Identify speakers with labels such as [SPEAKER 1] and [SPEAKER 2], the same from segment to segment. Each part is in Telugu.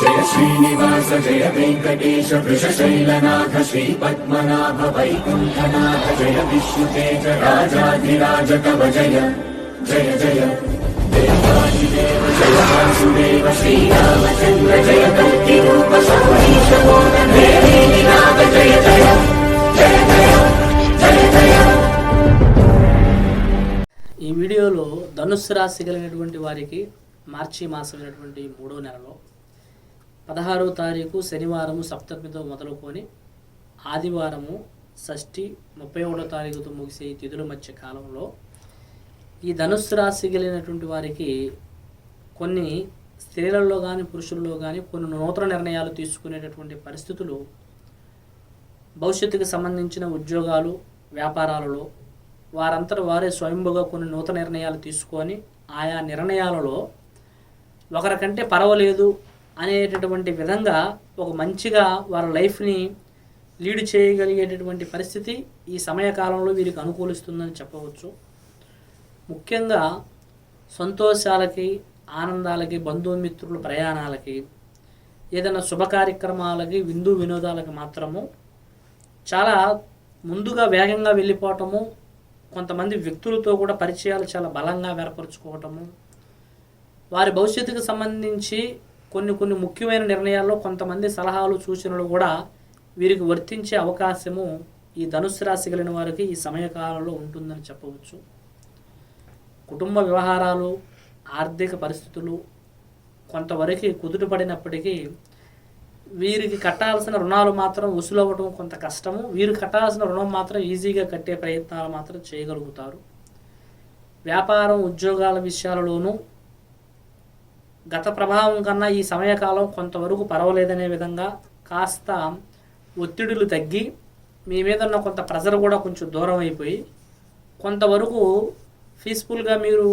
[SPEAKER 1] జయ శ్రీనివాస జయ వెంకటేశ వృషశైలనాథ శ్రీ పద్మనాభ వైకుంఠనాథ జయ విష్ణుతేజ రాజాధిరాజ కవ జయ జయ జయ. దేవాదిదేవ జయ వాసుదేవ శ్రీరామచంద్ర జయ కల్కి రూప సౌరీశ నాథ జయ జయ జయ జయ జయ జయ.
[SPEAKER 2] ఈ వీడియోలో ధనుస్సు రాశి కలిగినటువంటి వారికి మార్చి మాసమైనటువంటి మూడో నెలలో పదహారవ తారీఖు శనివారము సప్తమితో మొదలుకొని ఆదివారము షష్ఠి ముప్పై ఒకటో తారీఖుతో ముగిసే ఈ తిథుల మధ్య కాలంలో ఈ ధనుస్సు రాశి కలిగినటువంటి వారికి కొన్ని స్త్రీలలో కానీ పురుషుల్లో కానీ కొన్ని నూతన నిర్ణయాలు తీసుకునేటటువంటి పరిస్థితులు భవిష్యత్తుకు సంబంధించిన ఉద్యోగాలు వ్యాపారాలలో వారంతట వారే స్వయంభుగా కొన్ని నూతన నిర్ణయాలు తీసుకొని ఆయా నిర్ణయాలలో ఒకరికంటే పర్వాలేదు అనేటటువంటి విధంగా ఒక మంచిగా వారి లైఫ్ని లీడ్ చేయగలిగేటటువంటి పరిస్థితి ఈ సమయకాలంలో వీరికి అనుకూలిస్తుందని చెప్పవచ్చు. ముఖ్యంగా సంతోషాలకి ఆనందాలకి బంధుమిత్రుల ప్రయాణాలకి ఏదైనా శుభ కార్యక్రమాలకి విందు వినోదాలకి మాత్రము చాలా ముందుగా వేగంగా వెళ్ళిపోవటము కొంతమంది వ్యక్తులతో కూడా పరిచయాలు చాలా బలంగా ఏర్పరచుకోవటము వారి భవిష్యత్తుకు సంబంధించి కొన్ని కొన్ని ముఖ్యమైన నిర్ణయాల్లో కొంతమంది సలహాలు సూచనలు కూడా వీరికి వర్తించే అవకాశము ఈ ధనుస్సు రాశి కలిగిన వారికి ఈ సమయకాలంలో ఉంటుందని చెప్పవచ్చు. కుటుంబ వ్యవహారాలు ఆర్థిక పరిస్థితులు కొంతవరకు కుదుటపడినప్పటికీ వీరికి కట్టాల్సిన రుణాలు మాత్రం వసూలవ్వటం కొంత కష్టము. వీరు కట్టాల్సిన రుణం మాత్రం ఈజీగా కట్టే ప్రయత్నాలు మాత్రం చేయగలుగుతారు. వ్యాపారం ఉద్యోగాల విషయాలలోనూ గత ప్రభావం కన్నా ఈ సమయకాలం కొంతవరకు పర్వాలేదనే విధంగా కాస్త ఒత్తిడులు తగ్గి మీ మీద ఉన్న కొంత ప్రెజర్ కూడా కొంచెం దూరం అయిపోయి కొంతవరకు పీస్ఫుల్గా మీరు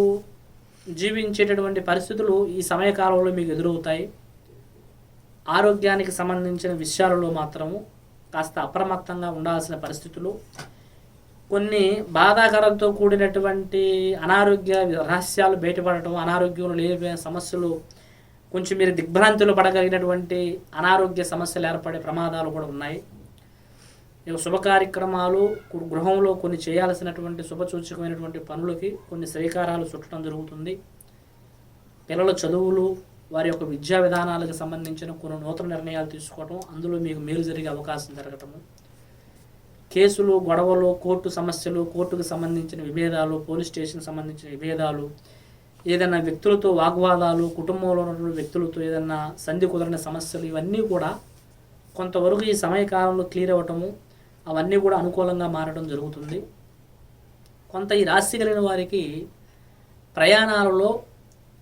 [SPEAKER 2] జీవించేటటువంటి పరిస్థితులు ఈ సమయకాలంలో మీకు ఎదురవుతాయి. ఆరోగ్యానికి సంబంధించిన విషయాలలో మాత్రము కాస్త అప్రమత్తంగా ఉండాల్సిన పరిస్థితులు. కొన్ని బాధాకరంతో కూడినటువంటి అనారోగ్య రహస్యాలు బయటపడటం అనారోగ్యంలో లేని సమస్యలు కొంచెం మీరు దిగ్భ్రాంతిలో పడగలిగినటువంటి అనారోగ్య సమస్యలు ఏర్పడే ప్రమాదాలు కూడా ఉన్నాయి. శుభ కార్యక్రమాలు గృహంలో కొన్ని చేయాల్సినటువంటి శుభసూచకమైనటువంటి పనులకి కొన్ని శ్రీకారాలు చుట్టడం జరుగుతుంది. పిల్లల చదువులు వారి యొక్క విద్యా విధానాలకు సంబంధించిన కొన్ని నూతన నిర్ణయాలు తీసుకోవటం అందులో మీకు మేలు జరిగే అవకాశం జరగటము. కేసులు గొడవలు కోర్టు సమస్యలు కోర్టుకు సంబంధించిన విభేదాలు పోలీస్ స్టేషన్ సంబంధించిన విభేదాలు ఏదైనా వ్యక్తులతో వాగ్వాదాలు కుటుంబంలో ఉన్నటువంటి వ్యక్తులతో ఏదైనా సంధి కుదరని సమస్యలు ఇవన్నీ కూడా కొంతవరకు ఈ సమయకాలంలో క్లియర్ అవ్వటము అవన్నీ కూడా అనుకూలంగా మారడం జరుగుతుంది. కొంత ఈ రాశి కలిగిన వారికి ప్రయాణాలలో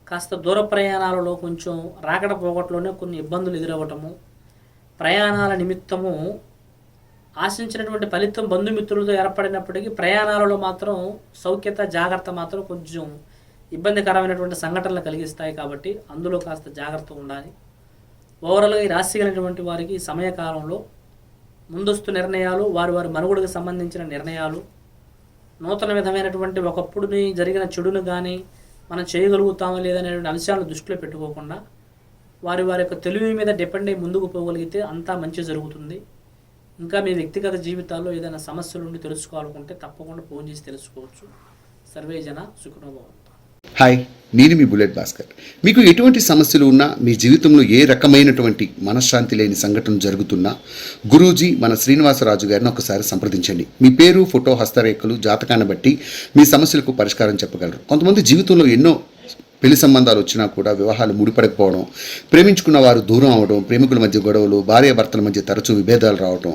[SPEAKER 2] కాస్త దూర ప్రయాణాలలో కొంచెం రాకడ పోగట్లోనే కొన్ని ఇబ్బందులు ఎదురవ్వటము ప్రయాణాల నిమిత్తము ఆశించినటువంటి ఫలితం బంధుమిత్రులతో ఏర్పడినప్పటికీ ప్రయాణాలలో మాత్రం సౌఖ్యత జాగ్రత్త మాత్రం కొంచెం ఇబ్బందికరమైనటువంటి సంఘటనలు కలిగిస్తాయి కాబట్టి అందులో కాస్త జాగ్రత్త ఉండాలి. ఓవరాల్గా ఈ రాశి కలిగినటువంటి వారికి సమయకాలంలో ముందస్తు నిర్ణయాలు వారి వారి మనుగడకు సంబంధించిన నిర్ణయాలు నూతన విధమైనటువంటి ఒకప్పుడుని జరిగిన చెడును కానీ మనం చేయగలుగుతామో లేదనేటువంటి అంశాలను దృష్టిలో పెట్టుకోకుండా వారి వారి యొక్క తెలివి మీద డిపెండ్ అయి ముందుకు పోగలిగితే అంతా మంచి జరుగుతుంది. ఇంకా మీ వ్యక్తిగత జీవితాల్లో ఏదైనా సమస్యలు ఉండి తెలుసుకోవాలనుకుంటే తప్పకుండా ఫోన్ చేసి తెలుసుకోవచ్చు. సర్వే జన
[SPEAKER 3] హాయ్ నేను మీ బుల్లెట్ భాస్కర్. మీకు ఎటువంటి సమస్యలు ఉన్నా మీ జీవితంలో ఏ రకమైనటువంటి మనశ్శాంతి లేని సంఘటన జరుగుతున్నా గురూజీ మన శ్రీనివాసరాజు గారిని ఒకసారి సంప్రదించండి. మీ పేరు ఫోటో హస్తరేఖలు జాతకాన్ని బట్టి మీ సమస్యలకు పరిష్కారం చెప్పగలరు. కొంతమంది జీవితంలో ఎన్నో పెళ్ళి సంబంధాలు వచ్చినా కూడా వివాహాలు ముడిపడకపోవడం ప్రేమించుకున్న వారు దూరం అవడం ప్రేమికుల మధ్య గొడవలు భార్యాభర్తల మధ్య తరచూ విభేదాలు రావడం